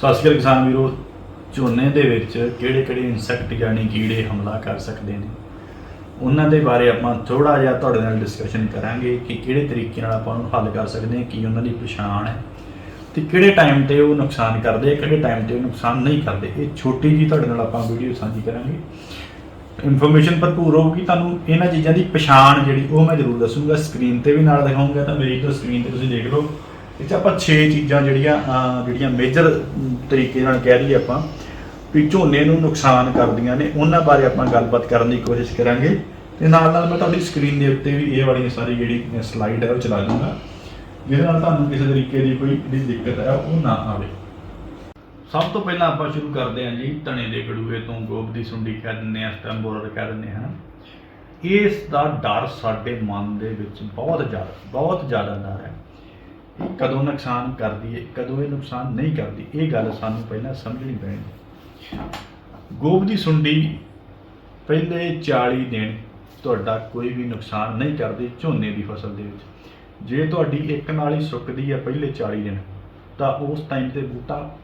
ਸਤਿ ਸ਼੍ਰੀ ਅਕਾਲ ਕਿਸਾਨ ਵੀਰੋ। ਝੋਨੇ ਦੇ ਵਿੱਚ ਕਿਹੜੇ ਕਿਹੜੇ ਇਨਸੈਕਟ ਯਾਨੀ ਕੀੜੇ ਹਮਲਾ ਕਰ ਸਕਦੇ ਨੇ? ਉਹਨਾਂ ਦੇ ਬਾਰੇ ਆਪਾਂ ਥੋੜਾ ਜਿਹਾ ਤੁਹਾਡੇ ਨਾਲ ਡਿਸਕਸ਼ਨ ਕਰਾਂਗੇ ਕਿ ਕਿਹੜੇ ਤਰੀਕੇ ਨਾਲ ਆਪਾਂ ਉਹਨੂੰ ਹੱਲ ਕਰ ਸਕਦੇ ਹਾਂ, ਕੀ ਉਹਨਾਂ ਦੀ ਪਛਾਣ ਹੈ ਤੇ ਕਿਹੜੇ ਟਾਈਮ ਤੇ ਉਹ ਨੁਕਸਾਨ ਕਰਦੇ ਆ, ਕਿਹੜੇ ਟਾਈਮ ਤੇ ਉਹ ਨੁਕਸਾਨ ਨਹੀਂ ਕਰਦੇ। ਇਹ ਛੋਟੀ ਜੀ ਤੁਹਾਡੇ ਨਾਲ ਆਪਾਂ ਵੀਡੀਓ ਸਾਂਝੀ ਕਰਾਂਗੇ। ਇਨਫੋਰਮੇਸ਼ਨ ਭਰਪੂਰ ਹੋਊਗੀ ਤੁਹਾਨੂੰ। ਇਹਨਾਂ ਚੀਜ਼ਾਂ ਦੀ ਪਛਾਣ ਜਿਹੜੀ ਉਹ ਮੈਂ ਜ਼ਰੂਰ ਦੱਸੂਗਾ। ਸਕਰੀਨ ਤੇ ਵੀ ਨਾਲ ਦਿਖਾਉਂਗਾ ਤਾਂ ਮੇਰੀ ਤੋਂ ਸਕਰੀਨ ਤੇ ਤੁਸੀਂ ਦੇਖ ਲਓ। ਇਹ 'ਚ ਆਪਾਂ 6 ਚੀਜ਼ਾਂ ਜਿਹੜੀਆਂ ਜਿਹੜੀਆਂ ਮੇਜਰ ਤਰੀਕੇ ਨਾਲ ਕਹਿ ਲਈਏ ਆਪਾਂ, ਵੀ ਝੋਨੇ ਨੂੰ ਨੁਕਸਾਨ ਕਰਦੀਆਂ ਨੇ, ਉਹਨਾਂ ਬਾਰੇ ਆਪਾਂ ਗੱਲਬਾਤ ਕਰਨ ਦੀ ਕੋਸ਼ਿਸ਼ ਕਰਾਂਗੇ। ਤੇ ਨਾਲ ਨਾਲ ਮੈਂ ਤੁਹਾਡੀ ਸਕਰੀਨ ਦੇ ਉੱਤੇ ਵੀ ਇਹ ਵਾਲੀ ਸਾਰੀ ਜਿਹੜੀ ਸਲਾਈਡ ਹੈ, ਉਹ ਚਲਾ ਦੂੰਗਾ। ਜਿਹਦੇ ਨਾਲ ਤੁਹਾਨੂੰ ਕਿਸੇ ਤਰੀਕੇ ਦੀ ਕੋਈ ਜਿਹੜੀ ਦਿੱਕਤ ਹੈ, ਉਹ ਨਾ ਆਵੇ। ਸਭ ਤੋਂ ਪਹਿਲਾਂ ਆਪਾਂ ਸ਼ੁਰੂ ਕਰਦੇ ਹਾਂ ਜੀ, ਧਣੇ ਦੇ ਗੜੂਏ ਤੋਂ ਗੋਬ ਦੀ ਸੁੰਡੀ ਕਹਿ ਦਿੰਦੇ ਆ ਸਟੈਮ ਕਹਿ ਦਿੰਦੇ ਹਾਂ। ਇਸ ਦਾ ਡਰ ਸਾਡੇ ਮਨ ਦੇ ਵਿੱਚ ਬਹੁਤ ਜ਼ਿਆਦਾ ਬਹੁਤ ਜ਼ਿਆਦਾ ਡਰ ਹੈ। ਕਦੋਂ ਨੁਕਸਾਨ ਕਰਦੀ ਹੈ ਕਦੋਂ ਇਹ ਨੁਕਸਾਨ ਨਹੀਂ ਕਰਦੀ, ਇਹ ਗੱਲ ਸਾਨੂੰ ਪਹਿਲਾਂ ਸਮਝਣੀ ਪੈਣੀ। ਗੋਬ ਦੀ ਸੁੰਡੀ ਪਹਿਲੇ 40 ਦਿਨ ਤੁਹਾਡਾ ਕੋਈ ਵੀ ਨੁਕਸਾਨ ਨਹੀਂ ਕਰਦੀ ਝੋਨੇ ਦੀ ਫਸਲ ਦੇ ਵਿੱਚ। ਜੇ ਤੁਹਾਡੀ ਇੱਕ ਨਾਲੀ ਸੁੱਕਦੀ ਹੈ ਪਹਿਲੇ 40 ਦਿਨ, ਤਾਂ ਉਸ ਟਾਈਮ ਤੇ ਬੂਟਾ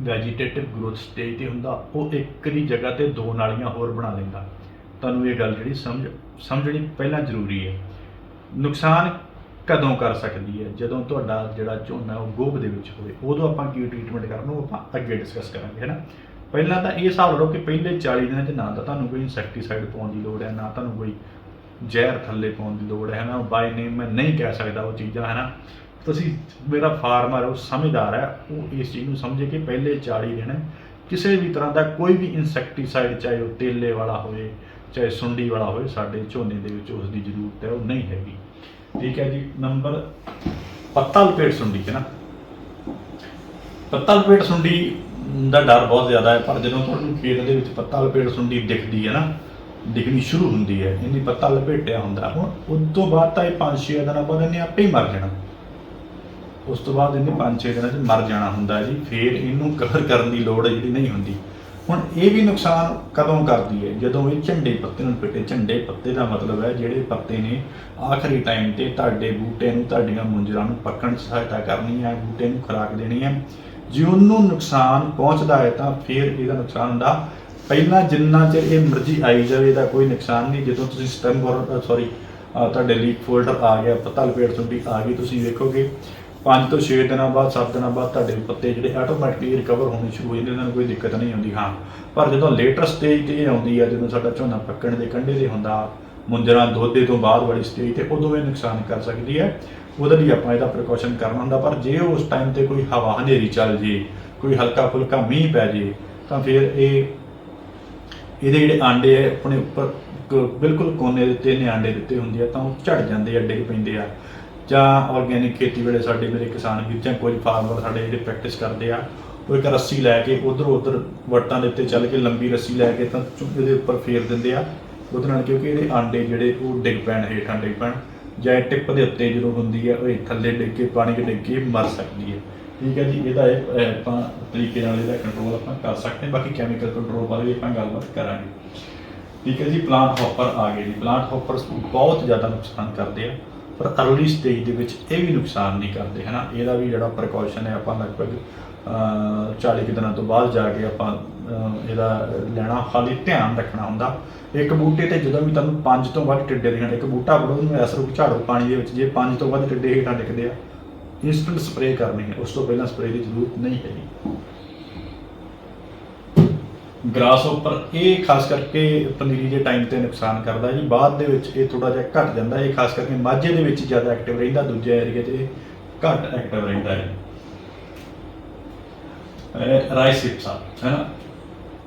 ਵੈਜੀਟੇਟਿਵ ਗਰੋਥ ਸਟੇਜ ਤੇ ਹੁੰਦਾ, ਉਹ ਇੱਕ ਦੀ ਜਗ੍ਹਾ ਤੇ ਦੋ ਨਾਲੀਆਂ ਹੋਰ ਬਣਾ ਲੈਂਦਾ। ਤੁਹਾਨੂੰ ਇਹ ਗੱਲ ਜਿਹੜੀ ਸਮਝ, ਸਮਝਣੀ ਪਹਿਲਾਂ ਜ਼ਰੂਰੀ ਹੈ। ਨੁਕਸਾਨ ਕਦੋਂ ਕਰ ਸਕਦੀ ਹੈ? ਜਦੋਂ ਤੁਹਾਡਾ ਜਿਹੜਾ ਝੋਨਾ ਉਹ ਗੋਭ ਦੇ ਵਿੱਚ ਹੋਵੇ, ਉਦੋਂ ਆਪਾਂ ਕੀ ਟ੍ਰੀਟਮੈਂਟ ਕਰਨਾ ਉਹ ਆਪਾਂ ਅੱਗੇ ਡਿਸਕਸ ਕਰਾਂਗੇ, ਹੈ ਨਾ? ਪਹਿਲਾਂ ਤਾਂ ਇਹ ਹਿਸਾਬ ਲਓ ਕਿ ਪਹਿਲੇ 40 ਦਿਨਾਂ 'ਚ ਨਾ ਤਾਂ ਤੁਹਾਨੂੰ ਕੋਈ ਇਨਸੈਕਟੀਸਾਈਡ ਪਾਉਣ ਦੀ ਲੋੜ ਹੈ, ਨਾ ਤੁਹਾਨੂੰ ਕੋਈ ਜ਼ਹਿਰ ਥੱਲੇ ਪਾਉਣ ਦੀ ਲੋੜ ਹੈ ਨਾ? ਬਾਈ ਨੇਮ ਮੈਂ ਨਹੀਂ ਕਹਿ ਸਕਦਾ ਉਹ ਚੀਜ਼ਾਂ, ਹੈ ਨਾ? ਤੁਸੀਂ ਮੇਰਾ ਫਾਰਮਰ ਉਹ ਸਮਝਦਾਰ ਹੈ, ਉਹ ਇਸ ਚੀਜ਼ ਨੂੰ ਸਮਝੇ ਕਿ ਪਹਿਲੇ 40 ਦਿਨ ਕਿਸੇ ਵੀ ਤਰ੍ਹਾਂ ਦਾ ਕੋਈ ਵੀ ਇਨਸੈਕਟੀਸਾਈਡ ਚਾਹੇ ਉਹ ਤੇਲੇ ਵਾਲਾ ਹੋਵੇ, ਚਾਹੇ ਸੁੰਡੀ ਵਾਲਾ ਹੋਵੇ, ਸਾਡੇ ਝੋਨੇ ਦੇ ਵਿੱਚ ਉਸ ਦੀ ਜ਼ਰੂਰਤ ਹੈ, ਉਹ ਨਹੀਂ ਹੈਗੀ। ਠੀਕ ਹੈ ਜੀ, ਨੰਬਰ ਪੱਤਾ ਲਪੇਟ ਸੁੰਡੀ ਹੈ ਨਾ। ਪੱਤਾ ਲਪੇਟ ਸੁੰਡੀ ਦਾ ਡਰ ਬਹੁਤ ਜ਼ਿਆਦਾ ਹੈ, ਪਰ ਜਦੋਂ ਤੁਹਾਨੂੰ ਖੇਤ ਦੇ ਵਿੱਚ ਪੱਤਾ ਲਪੇਟ ਸੁੰਡੀ ਦਿਖਦੀ ਹੈ ਨਾ, ਦਿਖਣੀ ਸ਼ੁਰੂ ਹੁੰਦੀ ਹੈ, ਇਹਦੀ ਪੱਤਾ ਲਪੇਟਿਆ ਹੁੰਦਾ। ਹੁਣ ਉਸ ਤੋਂ ਬਾਅਦ ਤਾਂ ਇਹ 5-6 ਦਿਨਾਂ ਬਾਅਦ ਇਹਨੇ ਆਪੇ ਹੀ ਮਰ ਜਾਣਾ। ਉਸ ਤੋਂ ਬਾਅਦ ਇਹਨੇ 5-6 ਦਿਨਾਂ 'ਚ ਮਰ ਜਾਣਾ ਹੁੰਦਾ ਜੀ, ਫਿਰ ਇਹਨੂੰ ਕਵਰ ਕਰਨ ਦੀ ਲੋੜ ਜਿਹੜੀ ਨਹੀਂ ਹੁੰਦੀ। ਹੁਣ ਇਹ ਵੀ ਨੁਕਸਾਨ ਕਦੋਂ ਕਰਦੀ ਹੈ? ਜਦੋਂ ਇਹ ਝੰਡੇ ਪੱਤੇ ਨੂੰ ਪਿੱਟੇ, ਝੰਡੇ ਪੱਤੇ ਦਾ ਮਤਲਬ ਹੈ ਜਿਹੜੇ ਪੱਤੇ ਨੇ ਆਖਰੀ ਟਾਈਮ ਤੇ ਤੁਹਾਡੇ ਬੂਟੇ ਨੂੰ, ਤੁਹਾਡੀਆਂ ਮੁੰਜਰਾਂ ਨੂੰ ਪੱਕਣ 'ਚ ਸਹਾਇਤਾ ਕਰਨੀ ਹੈ, ਬੂਟੇ ਨੂੰ ਖੁਰਾਕ ਦੇਣੀ ਹੈ। ਜੇ ਉਹਨੂੰ ਨੁਕਸਾਨ ਪਹੁੰਚਦਾ ਹੈ ਤਾਂ ਫਿਰ ਇਹਦਾ ਨੁਕਸਾਨ ਹੁੰਦਾ। ਪਹਿਲਾਂ ਜਿੰਨਾ ਚਿਰ ਇਹ ਮਰਜ਼ੀ ਆਈ ਜਾਵੇ, ਇਹਦਾ ਕੋਈ ਨੁਕਸਾਨ ਨਹੀਂ। ਜਦੋਂ ਤੁਸੀਂ ਸਟੈਮ ਬੋਰ ਸੌਰੀ ਤੁਹਾਡੇ ਲੀਕ ਫੋਲਡਰ ਆ ਗਿਆ ਪੱਤਾ ਲਪੇਟ ਤੁਹਾਡੀ ਆ ਗਈ, ਤੁਸੀਂ ਵੇਖੋਗੇ 5 ਤੋਂ 6 ਦਿਨਾਂ ਬਾਅਦ 7 ਦਿਨਾਂ ਬਾਅਦ ਤੁਹਾਡੇ ਪੱਤੇ ਜਿਹੜੇ ਆਟੋਮੈਟਿਕਲੀ ਰਿਕਵਰ ਹੋਣੇ ਸ਼ੁਰੂ ਹੋ ਜਾਂਦੇ ਇਹਨਾਂ ਨੂੰ ਕੋਈ ਦਿੱਕਤ ਨਹੀਂ ਆਉਂਦੀ, ਹਾਂ। ਪਰ ਜਦੋਂ ਲੇਟਰ ਸਟੇਜ ਤੇ ਇਹ ਆਉਂਦੀ ਹੈ ਜਦੋਂ ਸਾਡਾ ਝੋਨਾ ਪੱਕਣ ਦੇ ਕੰਢੇ ਤੇ ਹੁੰਦਾ, ਮੁੰਜਰਾ ਦੋਦੇ ਤੋਂ ਬਾਅਦ ਵਾਲੀ ਸਟੇਜ ਤੇ ਉਦੋਂ ਇਹ ਨੁਕਸਾਨ ਕਰ ਸਕਦੀ ਹੈ। ਉਹਦੇ ਲਈ ਆਪਾਂ ਇਹਦਾ ਪ੍ਰੀਕਾਸ਼ਨ ਕਰਨਾ ਹੁੰਦਾ, ਪਰ ਜੇ ਉਸ ਟਾਈਮ ਤੇ ਕੋਈ ਹਵਾ ਹਨੇਰੀ ਚੱਲ ਜੇ, ਕੋਈ ਹਲਕਾ ਫੁਲਕਾ ਮੀਂਹ ਪੈ ਜੇ, ਤਾਂ ਫਿਰ ਇਹ, ਇਹਦੇ ਜਿਹੜੇ ਆਂਡੇ ਆ, ਆਪਣੇ ਉੱਪਰ ਬਿਲਕੁਲ ਕੋਨੇ ਦੇ ਉੱਤੇ ਨੇ ਆਂਡੇ ਦਿੱਤੇ ਹੁੰਦੇ ਆ, ਤਾਂ ਉਹ ਝੜ ਜਾਂਦੇ ਆ, ਡਿੱਗ ਪੈਂਦੇ ਆ। ਜਾਂ ਆਰਗੇਨਿਕ ਖੇਤੀ ਵੇਲੇ ਸਾਡੇ ਮੇਰੇ ਕਿਸਾਨ ਵੀਰ ਜਾਂ ਕੋਈ ਫਾਰਮਰ ਸਾਡੇ ਜਿਹੜੇ ਪ੍ਰੈਕਟਿਸ ਕਰਦੇ ਆ, ਉਹ ਇੱਕ ਰੱਸੀ ਲੈ ਕੇ ਉਧਰ ਉਧਰ ਵਟਾਂ ਦੇ ਉੱਤੇ ਚੱਲ ਕੇ ਲੰਬੀ ਰੱਸੀ ਲੈ ਕੇ ਤਾਂ ਚੁੱਲ੍ਹੇ ਦੇ ਉੱਪਰ ਫੇਰ ਦਿੰਦੇ ਆ। ਉਹਦੇ ਨਾਲ ਕਿਉਂਕਿ ਇਹਦੇ ਆਂਡੇ ਜਿਹੜੇ ਉਹ ਡਿੱਗ ਪੈਣ, ਹੇਠਾਂ ਡਿੱਗ ਪੈਣ, ਜਾਂ ਇਹ ਟਿਪ ਦੇ ਉੱਤੇ ਜਦੋਂ ਹੁੰਦੀ ਹੈ ਉਹ ਇਹ ਥੱਲੇ ਡਿੱਗ ਕੇ ਪਾਣੀ 'ਚ ਡਿੱਗ ਕੇ ਮਰ ਸਕਦੀ ਹੈ ਠੀਕ ਹੈ ਜੀ, ਇਹਦਾ ਇਹ ਇਹ ਆਪਾਂ ਤਰੀਕੇ ਨਾਲ ਇਹਦਾ ਕੰਟਰੋਲ ਆਪਾਂ ਕਰ ਸਕਦੇ ਹਾਂ। ਬਾਕੀ ਕੈਮੀਕਲ ਕੰਟਰੋਲ ਬਾਰੇ ਵੀ ਆਪਾਂ ਗੱਲਬਾਤ ਕਰਾਂਗੇ। ਠੀਕ ਹੈ ਜੀ ਪਲਾਂਟ ਹੌਪਰ ਆ ਗਏ ਜੀ ਪਲਾਂਟ ਹੌਪਰਸ ਬਹੁਤ ਜ਼ਿਆਦਾ ਨੁਕਸਾਨ ਕਰਦੇ ਆ। ਪਰ ਅਰਲੀ ਸਟੇਜ ਦੇ ਵਿੱਚ ਇਹ ਵੀ ਨੁਕਸਾਨ ਨਹੀਂ ਕਰਦੇ ਹਨਾ? ਇਹਦਾ ਵੀ ਜਿਹੜਾ ਪ੍ਰੀਕਾਸ਼ਨ ਹੈ ਆਪਾਂ ਲਗਭਗ ਅਹ, 40 ਕੁ ਦਿਨਾਂ ਤੋਂ ਬਾਅਦ ਜਾ ਕੇ ਆਪਾਂ ਇਹਦਾ ਲੈਣਾ ਖਾਲੀ ਧਿਆਨ ਰੱਖਣਾ ਹੁੰਦਾ। ਇੱਕ ਬੂਟੇ ਤੇ ਜਦੋਂ ਵੀ ਤੁਹਾਨੂੰ ਪੰਜ ਤੋਂ ਵੱਧ ਟਿੱਡੇ ਦਿਖਣ ਇੱਕ ਬੂਟਾ ਬੜੋ ਨੂੰ ਐਸ ਰੂਪ ਝਾੜੋ ਪਾਣੀ ਦੇ ਵਿੱਚ ਜੇ ਪੰਜ ਤੋਂ ਵੱਧ ਟਿੱਡੇ ਹੇਠਾਂ ਡਿੱਗਦੇ ਆ ਇਨਸਟੈਂਟ ਸਪਰੇਅ ਕਰਨੀ ਹੈ। ਉਸ ਤੋਂ ਪਹਿਲਾਂ ਸਪਰੇਅ ਦੀ ਜ਼ਰੂਰਤ ਨਹੀਂ ਹੈਗੀ। ਗ੍ਰਾਸ ਉੱਪਰ ਇਹ ਖਾਸ ਕਰਕੇ ਪਨੀਰੀ ਦੇ ਟਾਈਮ ਤੇ ਨੁਕਸਾਨ ਕਰਦਾ ਜੀ। ਬਾਅਦ ਦੇ ਵਿੱਚ ਇਹ ਥੋੜਾ ਜਿਹਾ ਘਟ ਜਾਂਦਾ। ਇਹ ਖਾਸ ਕਰਕੇ ਮਾਝੇ ਦੇ ਵਿੱਚ ਜ਼ਿਆਦਾ ਐਕਟਿਵ ਰਹਿੰਦਾ, ਦੂਜੇ ਏਰੀਆ 'ਚ ਇਹ ਘੱਟ ਐਕਟਿਵ ਰਹਿੰਦਾ ਹੈ। ਰਾਈਸ ਹਿਪਸਾ ਹੈ ਨਾ?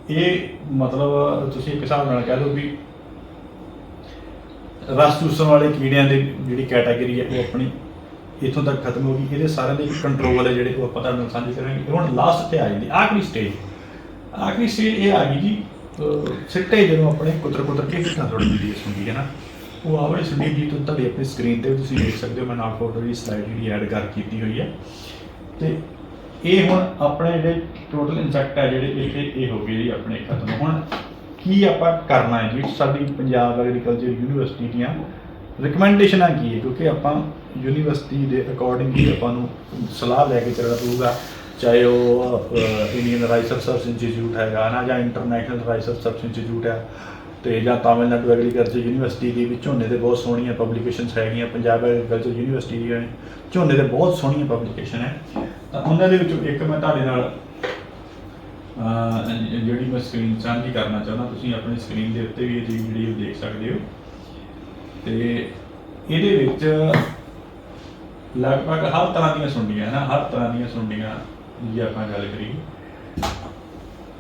ਇਹ ਮਤਲਬ ਤੁਸੀਂ ਇੱਕ ਹਿਸਾਬ ਨਾਲ ਕਹਿ ਲਓ ਵੀ ਰਸ ਚੂਸਣ ਵਾਲੇ ਕੀੜਿਆਂ ਦੀ ਜਿਹੜੀ ਕੈਟਾਗਰੀ ਹੈ ਉਹ ਆਪਣੀ ਇੱਥੋਂ ਤੱਕ ਖਤਮ ਹੋ ਗਈ। ਇਹਦੇ ਸਾਰਿਆਂ ਦੇ ਕੰਟਰੋਲ ਹੈ ਜਿਹੜੇ ਉਹ ਆਪਾਂ ਤੁਹਾਨੂੰ ਸਾਂਝੇ ਕਰਾਂਗੇ ਹੁਣ ਲਾਸਟ ਤੇ ਆ ਜਾਂਦੀ। ਆਖਰੀ ਸਟੇਜ ਆਖਰੀ ਸਟੇਜ ਇਹ ਆ ਗਈ ਜੀ ਸਿੱਟੇ ਜਦੋਂ ਆਪਣੇ ਕੁਤਰ ਕੁਤਰ ਕੇ ਕਿੱਥਾਂ ਥੋੜੀ ਜਿਹੀ ਹੁੰਦੀ ਹੈ ਨਾ, ਉਹ ਆਵੜੀ ਸੁਣੀ ਜੀ ਤੋਂ ਤੁਹਾਡੀ ਆਪਣੀ ਸਕਰੀਨ ਤੇ ਤੁਸੀਂ ਦੇਖ ਸਕਦੇ ਹੋ, ਮੈਂ ਨਾਲ ਫੋਟੋ ਦੀ ਸਲਾਈਡ ਜਿਹੜੀ ਐਡ ਕਰ ਕੀਤੀ ਹੋਈ ਹੈ। ਤੇ ਇਹ ਹੁਣ ਆਪਣੇ ਜਿਹੜੇ ਟੋਟਲ ਇਨਸੈਕਟ ਹੈ ਜਿਹੜੇ ਇੱਥੇ ਇਹ ਹੋ ਗਏ ਜੀ ਆਪਣੇ ਖਤਮ। ਹੁਣ ਕੀ ਆਪਾਂ ਕਰਨਾ ਹੈ ਜੀ? ਸਾਡੀ ਪੰਜਾਬ ਐਗਰੀਕਲਚਰ ਯੂਨੀਵਰਸਿਟੀ ਦੀਆਂ ਰਿਕਮੈਂਡੇਸ਼ਨਾਂ ਕੀ ਹੈ? ਕਿਉਂਕਿ ਆਪਾਂ ਯੂਨੀਵਰਸਿਟੀ ਦੇ ਅਕੋਰਡਿੰਗ ਹੀ ਆਪਾਂ ਨੂੰ ਸਲਾਹ ਲੈ ਕੇ ਚੱਲਣਾ ਪਊਗਾ। ਚਾਹੇ ਉਹ ਇੰਡੀਅਨ ਰਾਈਸ ਰਿਸਰਚ ਇੰਸਟੀਚਿਊਟ ਹੈਗਾ ਨਾ, ਜਾਂ ਇੰਟਰਨੈਸ਼ਨਲ ਰਾਈਸ ਰਿਸਰਚ ਇੰਸਟੀਚਿਊਟ ਹੈ ਤੇ ਜਾਂ ਤਾਮਿਲਨਾਡੂ ਐਗਰੀਕਲਚਰ ਯੂਨੀਵਰਸਿਟੀ ਦੀ ਵੀ ਝੋਨੇ ਦੇ ਬਹੁਤ ਸੋਹਣੀਆਂ ਪਬਲੀਕੇਸ਼ਨਸ ਹੈਗੀਆਂ, ਪੰਜਾਬ ਐਗਰੀਕਲਚਰ ਯੂਨੀਵਰਸਿਟੀ ਦੀਆਂ ਨੇ। ਝੋਨੇ ਦੇ ਬਹੁਤ ਸੋਹਣੀਆਂ ਪਬਲੀਕੇਸ਼ਨ ਹੈ ਤਾਂ ਉਹਨਾਂ ਦੇ ਵਿੱਚੋਂ ਇੱਕ ਮੈਂ ਤੁਹਾਡੇ ਨਾਲ ਜਿਹੜੀ ਮੈਂ ਸਕਰੀਨ ਸਾਂਝੀ ਕਰਨਾ ਚਾਹੁੰਦਾ, ਤੁਸੀਂ ਆਪਣੀ ਸਕਰੀਨ ਦੇ ਉੱਤੇ ਵੀ ਇਹ ਜਿਹੜੀ ਵੀਡੀਓ ਦੇਖ ਸਕਦੇ ਹੋ ਤੇ ਇਹਦੇ ਵਿੱਚ ਲਗਭਗ ਹਰ ਤਰ੍ਹਾਂ ਦੀਆਂ ਸੁੰਡੀਆਂ ਨਾ ਹਰ ਤਰ੍ਹਾਂ ਦੀਆਂ ਸੁੰਡੀਆਂ ਜੇ ਆਪਾਂ ਗੱਲ ਕਰੀਏ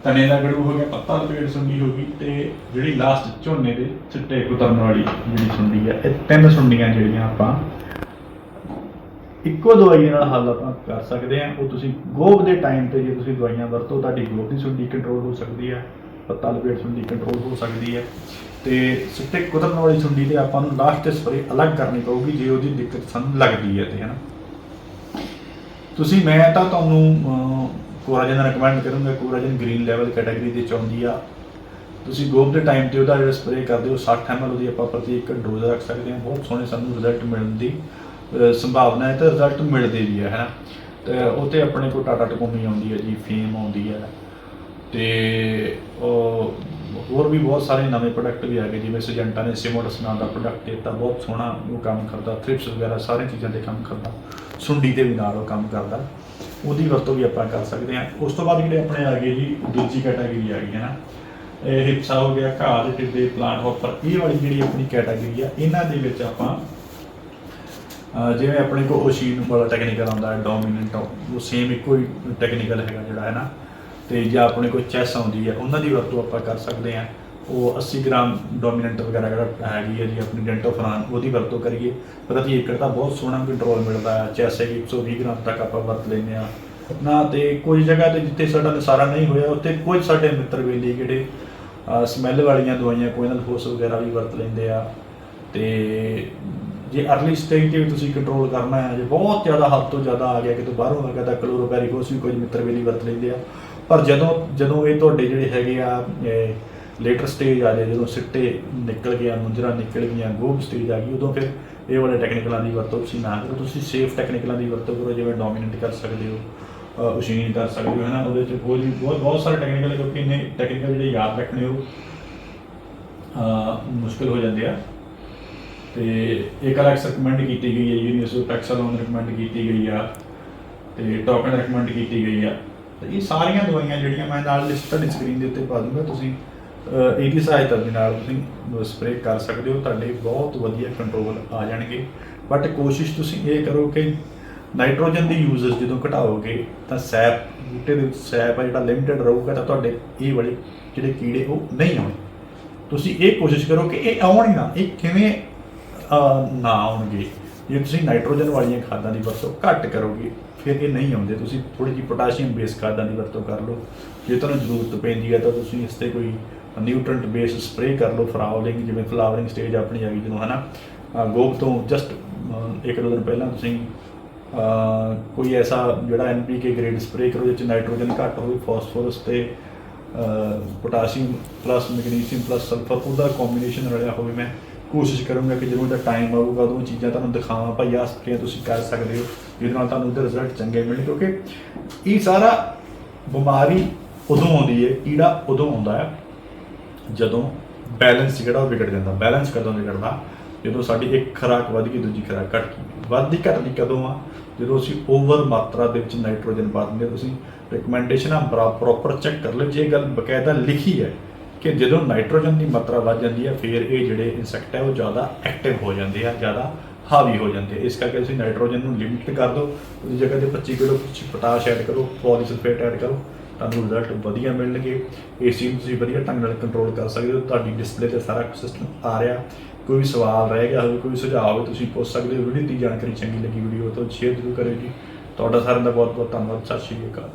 ਤਨੇ ਦਾ ਗੜੂ ਹੋ ਗਿਆ, ਪੱਤਾ ਲਪੇੜ ਸੁੰਡੀ ਹੋ ਗਈ ਤੇ ਜਿਹੜੀ ਲਾਸਟ ਝੋਨੇ ਦੇ ਚਿੱਟੇ ਕੁਤਰਨ ਵਾਲੀ ਜਿਹੜੀ ਸੁੰਡੀ ਹੈ ਇਹ ਤਿੰਨ ਸੁੰਡੀਆਂ ਜਿਹੜੀਆਂ ਆਪਾਂ ਇੱਕੋ ਦਵਾਈ ਨਾਲ ਹੱਲ ਆਪਾਂ ਕਰ ਸਕਦੇ ਹਾਂ। ਉਹ ਤੁਸੀਂ ਗੋਭ ਦੇ ਟਾਈਮ ਤੇ ਜੇ ਤੁਸੀਂ ਦਵਾਈਆਂ ਵਰਤੋ, ਤੁਹਾਡੀ ਗੋਬ ਦੀ ਸੁੰਡੀ ਕੰਟਰੋਲ ਹੋ ਸਕਦੀ ਹੈ ਪੱਤਾ ਲਪੇੜ ਸੁੰਡੀ ਕੰਟਰੋਲ ਹੋ ਸਕਦੀ ਹੈ ਤੇ ਸਿੱਟੇ ਕੁਤਰਨ ਵਾਲੀ ਸੁੰਡੀ ਤੇ ਆਪਾਂ ਨੂੰ ਲਾਸਟ ਸਪਰੇ ਅਲੱਗ ਕਰਨੀ ਪਊਗੀ, ਜੇ ਉਹਦੀ ਦਿੱਕਤ ਸਾਨੂੰ ਲੱਗਦੀ ਹੈ ਤੇ, ਹਨਾ? ਤੁਸੀਂ, ਮੈਂ ਤਾਂ ਤੁਹਾਨੂੰ ਕੋਰਾਜਨ ਰეკਮੈਂਡ ਕਰੂੰਗਾ, ਕੋਰਾਜਨ ਗ੍ਰੀਨ ਲੈਵਲ ਕੈਟਾਗਰੀ ਦੇ ਚ ਆਉਂਦੀ ਆ। ਤੁਸੀਂ ਗੋਬ ਦੇ ਟਾਈਮ ਤੇ ਉਹਦਾ ਜਿਹੜਾ ਸਪਰੇ ਕਰਦੇ ਹੋ 60 ml ਉਹਦੀ ਆਪਾਂ ਪ੍ਰਤੀ ਇੱਕ ਡੋਜ਼ ਰੱਖ ਸਕਦੇ ਹਾਂ। ਬਹੁਤ ਸੋਹਣੇ ਸਾਨੂੰ ਰਿਜ਼ਲਟ ਮਿਲਣ ਦੀ ਸੰਭਾਵਨਾ ਹੈ ਤੇ ਰਿਜ਼ਲਟ ਮਿਲਦੇ ਵੀ ਹੈ ਹੈਨਾ? ਤੇ ਉਹ ਤੇ ਆਪਣੇ ਕੋਲ ਟਾਟਾ ਟਕੋਮੀ ਆਉਂਦੀ ਹੈ ਜੀ, ਫੇਮ ਆਉਂਦੀ ਹੈ ਤੇ ਉਹ ਹੋਰ ਵੀ ਬਹੁਤ ਸਾਰੇ ਨਵੇਂ ਪ੍ਰੋਡਕਟ ਵੀ ਆ ਗਏ, ਜਿਵੇਂ ਸਜੈਂਟਾ ਨੇ ਸਿਮੋਟਸ ਨਾਂ ਦਾ ਪ੍ਰੋਡਕਟ ਦਿੱਤਾ, ਬਹੁਤ ਸੋਹਣਾ ਉਹ ਕੰਮ ਕਰਦਾ ਥ੍ਰਿਪਸ ਵਗੈਰਾ, ਸਾਰੀਆਂ ਚੀਜ਼ਾਂ ਤੇ ਕੰਮ ਕਰਦਾ। ਸੁੰਡੀ ਦੇ ਵੀ ਨਾਲ ਉਹ ਕੰਮ ਕਰਦਾ। ਉਹਦੀ ਵਰਤੋਂ ਵੀ ਆਪਾਂ ਕਰ ਸਕਦੇ ਹਾਂ। ਉਸ ਤੋਂ ਬਾਅਦ ਜਿਹੜੇ ਆਪਣੇ ਆ ਗਏ ਜੀ, ਦੂਜੀ ਕੈਟਾਗਰੀ ਆ ਗਈ ਹੈ ਨਾ। ਇਹ ਹਿਪਸਾ ਹੋ ਗਿਆ ਘਾਹ ਦੇ ਟਿੱਡੇ ਪਲਾਂਟ ਹੌਪਰ ਇਹ ਵਾਲੀ ਜਿਹੜੀ ਆਪਣੀ ਕੈਟਾਗਰੀ ਆ, ਇਹਨਾਂ ਦੇ ਵਿੱਚ ਆਪਾਂ ਜਿਵੇਂ ਆਪਣੇ ਕੋਲ ਓਸ਼ੀਨ ਵਾਲਾ ਟੈਕਨੀਕਲ ਆਉਂਦਾ ਹੈ ਡੋਮੀਨੈਂਟ ਉਹ ਸੇਮ ਇੱਕੋ ਹੀ ਟੈਕਨੀਕਲ ਹੈਗਾ ਜਿਹੜਾ, ਹੈ ਨਾ। ਤੇ ਜਾਂ ਆਪਣੇ ਕੋਲ ਚੈਸ ਆਉਂਦੀ ਹੈ, ਉਹਨਾਂ ਦੀ ਵਰਤੋਂ ਆਪਾਂ ਕਰ ਸਕਦੇ ਹਾਂ। ਉਹ 80 ਗ੍ਰਾਮ ਡੋਮੀਨੈਂਟ ਵਗੈਰਾ ਜਿਹੜਾ ਹੈਗੀ ਹੈ ਜੀ, ਆਪਣੀ ਡੈਂਟੋਫਰਾਨ ਉਹਦੀ ਵਰਤੋਂ ਕਰੀਏ। ਪ੍ਰਤੀ ਏਕੜ ਦਾ ਬਹੁਤ ਸੋਹਣਾ ਕੰਟਰੋਲ ਮਿਲਦਾ ਹੈ ਚੈਸ ਹੈਗੀ 120 ਗ੍ਰਾਮ ਤੱਕ ਆਪਾਂ ਵਰਤ ਲੈਂਦੇ ਆ ਨਾ, ਤੇ ਕੁਝ ਜਗ੍ਹਾ ਤੇ ਜਿੱਥੇ ਸਾਡਾ ਨਸਾਰਾ ਨਹੀਂ ਹੋਇਆ, ਉੱਥੇ ਕੁਝ ਸਾਡੇ ਮਿੱਤਰ ਵੇਲੇ ਜਿਹੜੇ ਸਮੈਲ ਵਾਲੀਆਂ ਦਵਾਈਆਂ, ਕੋਈ ਨਾਲ ਫੋਸ ਵਗੈਰਾ ਵੀ ਵਰਤ ਲੈਂਦੇ ਆ। ਤੇ ਜੇ ਅਰਲੀ ਸਟੇਜ ਤੇ ਵੀ ਤੁਸੀਂ ਕੰਟਰੋਲ ਕਰਨਾ ਹੈ, ਜੇ ਬਹੁਤ ਜ਼ਿਆਦਾ ਹੱਦ ਤੋਂ ਜ਼ਿਆਦਾ ਆ ਗਿਆ ਕਿ ਤੋਂ ਬਾਹਰੋਂ ਆ ਗਿਆ, ਤਾਂ ਕਲੋਰੋਪੈਰੀਫੋਸ ਵੀ ਕੁਝ ਮਿੱਤਰ ਵੇਲੀ ਵਰਤ ਲੈਂਦੇ ਆ। ਪਰ ਜਦੋਂ ਜਦੋਂ ਇਹ ਤੁਹਾਡੇ ਜਿਹੜੇ ਹੈਗੇ ਆ ਲੇਟਰ ਸਟੇਜ ਆ ਜਾਏ, ਜਦੋਂ ਸਿੱਟੇ ਨਿਕਲ ਗਿਆ, ਮੁੰਜਰਾ ਨਿਕਲ ਗਿਆ ਗੋਬ ਸਟੇਜ ਆ ਗਈ, ਉਦੋਂ ਫਿਰ ਇਹ ਵਾਲੇ ਟੈਕਨੀਕਲਾਂ ਦੀ ਵਰਤੋਂ ਤੁਸੀਂ ਨਾ ਕਰੋ, ਤੁਸੀਂ ਸੇਫ ਟੈਕਨੀਕਲਾਂ ਦੀ ਵਰਤੋਂ ਕਰੋ, ਜਿਵੇਂ ਡੋਮੀਨੈਂਟ ਕਰ ਸਕਦੇ ਹੋ ਉਸ਼ੀਨ ਕਰ ਸਕਦੇ ਹੋ ਹੈ ਉਹਦੇ ਚ ਕੋਈ ਵੀ ਬਹੁਤ ਬਹੁਤ ਸਾਰੇ ਟੈਕਨੀਕਲ ਹੈ ਕਿਉਂਕਿ ਇਹਨੇ ਟੈਕਨੀਕਲ ਜਿਹੜੇ ਯਾਦ ਰੱਖਣੇ ਹੋ ਆ ਮੁਸ਼ਕਲ ਹੋ ਜਾਂਦੇ ਆ। ਤੇ ਇੱਕ ਅਲੱਗ ਰეკਮੈਂਡ ਕੀਤੀ ਗਈ ਹੈ ਯੂਨੀਵਰਸਲ ਪੈਕਸਲੋਨ ਰეკਮੈਂਡ ਕੀਤੀ ਗਈ ਆ, ਤੇ ਟੋਕਨ ਰਿਕਮੈਂਡ ਕੀਤੀ ਗਈ ਆ। ਤੇ ਇਹ ਸਾਰੀਆਂ ਦਵਾਈਆਂ ਜਿਹੜੀਆਂ ਮੈਂ ਨਾਲ ਲਿਸਟ ਸਕਰੀਨ ਦੇ ਉੱਤੇ ਪਾ ਦੂੰਗਾ, ਤੁਸੀਂ ਅਹ, ਇਹਦੀ ਸਹਾਇਤਾ ਦੇ ਨਾਲ ਤੁਸੀਂ ਸਪਰੇਅ ਕਰ ਸਕਦੇ ਹੋ ਤੁਹਾਡੇ ਬਹੁਤ ਵਧੀਆ ਕੰਟਰੋਲ ਆ ਜਾਣਗੇ। ਬਟ ਕੋਸ਼ਿਸ਼ ਤੁਸੀਂ ਇਹ ਕਰੋ ਕਿ ਨਾਈਟ੍ਰੋਜਨ ਦੀ ਯੂਜ਼ਸ ਜਦੋਂ ਘਟਾਓਗੇ ਤਾਂ ਸੈਪ ਬੂਟੇ ਦੇ ਸੈਪ ਆ ਜਿਹੜਾ ਲਿਮਿਟਡ ਰਹੂਗਾ ਤਾਂ ਤੁਹਾਡੇ ਇਹ ਵਾਲੇ ਜਿਹੜੇ ਕੀੜੇ ਉਹ ਨਹੀਂ ਆਉਣੇ। ਤੁਸੀਂ ਇਹ ਕੋਸ਼ਿਸ਼ ਕਰੋ ਕਿ ਇਹ ਆਉਣ ਹੀ ਨਾ ਇਹ ਕਿਵੇਂ ਨਾ ਆਉਣਗੇ। ਜੇ ਤੁਸੀਂ ਨਾਈਟ੍ਰੋਜਨ ਵਾਲੀਆਂ ਖਾਦਾਂ ਦੀ ਵਰਤੋਂ ਘੱਟ ਕਰੋਗੇ ਫਿਰ ਇਹ ਨਹੀਂ ਆਉਂਦੇ। ਤੁਸੀਂ ਥੋੜੀ ਜਿਹੀ ਪੋਟਾਸ਼ੀਅਮ ਬੇਸ ਖਾਦਾਂ ਦੀ ਵਰਤੋਂ ਕਰ ਲਓ। ਜੇ ਤੁਹਾਨੂੰ ਜ਼ਰੂਰਤ ਪੈਂਦੀ ਹੈ ਤਾਂ ਤੁਸੀਂ ਇਸ ਤੇ ਕੋਈ ਨਿਊਟ੍ਰੈਂਟ ਬੇਸ ਸਪਰੇਅ ਕਰ ਲਓ ਫਲਾਵਰਿੰਗ ਜਿਵੇਂ ਫਲਾਵਰਿੰਗ ਸਟੇਜ ਆਪਣੀ ਆ ਗਈ ਜਦੋਂ ਹਨਾ? ਅਹ, ਗੋਬ ਤੋਂ ਜਸਟ ਇੱਕ ਦੋ ਦਿਨ ਪਹਿਲਾਂ ਤੁਸੀਂ ਕੋਈ ਐਸਾ ਜਿਹੜਾ ਐਨਪੀਕੇ ਗ੍ਰੇਡ ਸਪਰੇਅ ਕਰੋ ਜਿਸ ਚ ਨਾਈਟ੍ਰੋਜਨ ਘੱਟ ਹੋਵੇ ਫਾਸਫੋਰਸ ਤੇ potassium plus magnesium plus sulphur ਉਹਦਾ ਕੰਬੀਨੇਸ਼ਨ ਰਲਿਆ ਹੋਵੇ ਮੈਂ। ਕੋਸ਼ਿਸ਼ ਕਰੂੰਗਾ ਕਿ ਜਦੋਂ ਦਾ ਟਾਈਮ ਆਊਗਾ ਉਦੋਂ ਉਹ ਚੀਜ਼ਾਂ ਤੁਹਾਨੂੰ ਦਿਖਾਵਾਂ ਭਾਈ ਆਹ ਸਪਰੇਅ ਤੁਸੀਂ ਕਰ ਸਕਦੇ ਹੋ ਜਿਹਦੇ ਨਾਲ ਤੁਹਾਨੂੰ ਉਹਦੇ ਰਿਜ਼ਲਟ ਚੰਗੇ ਮਿਲਣ ਕਿਉਂਕਿ ਇਹ ਸਾਰਾ ਬਿਮਾਰੀ ਉਦੋਂ ਆਉਂਦੀ ਹੈ ਕੀੜਾ ਉਦੋਂ ਆਉਂਦਾ ਹੈ। ਜਦੋਂ ਬੈਲੈਂਸ ਜਿਹੜਾ ਉਹ ਵਿਗੜ ਜਾਂਦਾ ਬੈਲੈਂਸ ਕਦੋਂ ਵਿਗੜਦਾ? ਜਦੋਂ ਸਾਡੀ ਇੱਕ ਖੁਰਾਕ ਵੱਧ ਗਈ, ਦੂਜੀ ਖੁਰਾਕ ਘਟ ਗਈ। ਵੱਧਦੀ ਘਟਦੀ ਕਦੋਂ ਆ? ਜਦੋਂ ਅਸੀਂ ਓਵਰ ਮਾਤਰਾ ਦੇ ਵਿੱਚ ਨਾਈਟ੍ਰੋਜਨ ਪਾ ਦਿੰਦੇ ਹਾਂ। ਤੁਸੀਂ ਰეკਮੈਂਡੇਸ਼ਨਾਂ ਪ੍ਰੋਪਰ ਚੈੱਕ ਕਰ ਲਓ। ਜੇ ਗੱਲ ਬਕਾਇਦਾ ਲਿਖੀ ਹੈ ਕਿ ਜਦੋਂ ਨਾਈਟ੍ਰੋਜਨ ਦੀ ਮਾਤਰਾ ਵੱਧ ਜਾਂਦੀ ਹੈ ਫਿਰ ਇਹ ਜਿਹੜੇ ਇਨਸੈਕਟ ਹੈ ਉਹ ਜ਼ਿਆਦਾ ਐਕਟਿਵ ਹੋ ਜਾਂਦੇ ਆ, ਜ਼ਿਆਦਾ ਹਾਵੀ ਹੋ ਜਾਂਦੇ ਇਸ ਕਰਕੇ ਤੁਸੀਂ ਨਾਈਟ੍ਰੋਜਨ ਨੂੰ ਲਿਮਿਟ ਕਰ ਦਿਓ। ਉਹਦੀ ਜਗ੍ਹਾ ਤੇ 25 ਕਿਲੋ ਪੋਟਾਸ਼ ਐਡ ਕਰੋ ਪੋਲੀਸਲਫੇਟ ਐਡ ਕਰੋ। ਤੁਹਾਨੂੰ ਰਿਜ਼ਲਟ ਵਧੀਆ ਮਿਲਣਗੇ। ਇਸ ਚੀਜ਼ ਨੂੰ ਤੁਸੀਂ ਵਧੀਆ ਢੰਗ ਨਾਲ ਕੰਟਰੋਲ ਕਰ ਸਕਦੇ ਹੋ। ਤੁਹਾਡੀ ਡਿਸਪਲੇ ਤੇ ਸਾਰਾ ਸਿਸਟਮ ਆ ਰਿਹਾ। ਕੋਈ ਵੀ ਸਵਾਲ ਰਹਿ ਗਿਆ ਹੋਵੇ, ਕੋਈ ਸੁਝਾਅ ਹੋਵੇ, ਤੁਸੀਂ ਪੁੱਛ ਸਕਦੇ ਹੋ। ਵੀਡੀਓ ਦੀ ਜਾਣਕਾਰੀ ਚੰਗੀ ਲੱਗੀ, ਵੀਡੀਓ ਤੋਂ ਸ਼ੇਅਰ ਜ਼ਰੂਰ ਕਰਿਓ ਜੀ। ਤੁਹਾਡਾ ਸਾਰਿਆਂ ਦਾ ਬਹੁਤ ਬਹੁਤ ਧੰਨਵਾਦ। ਸਤਿ ਸ਼੍ਰੀ ਅਕਾਲ।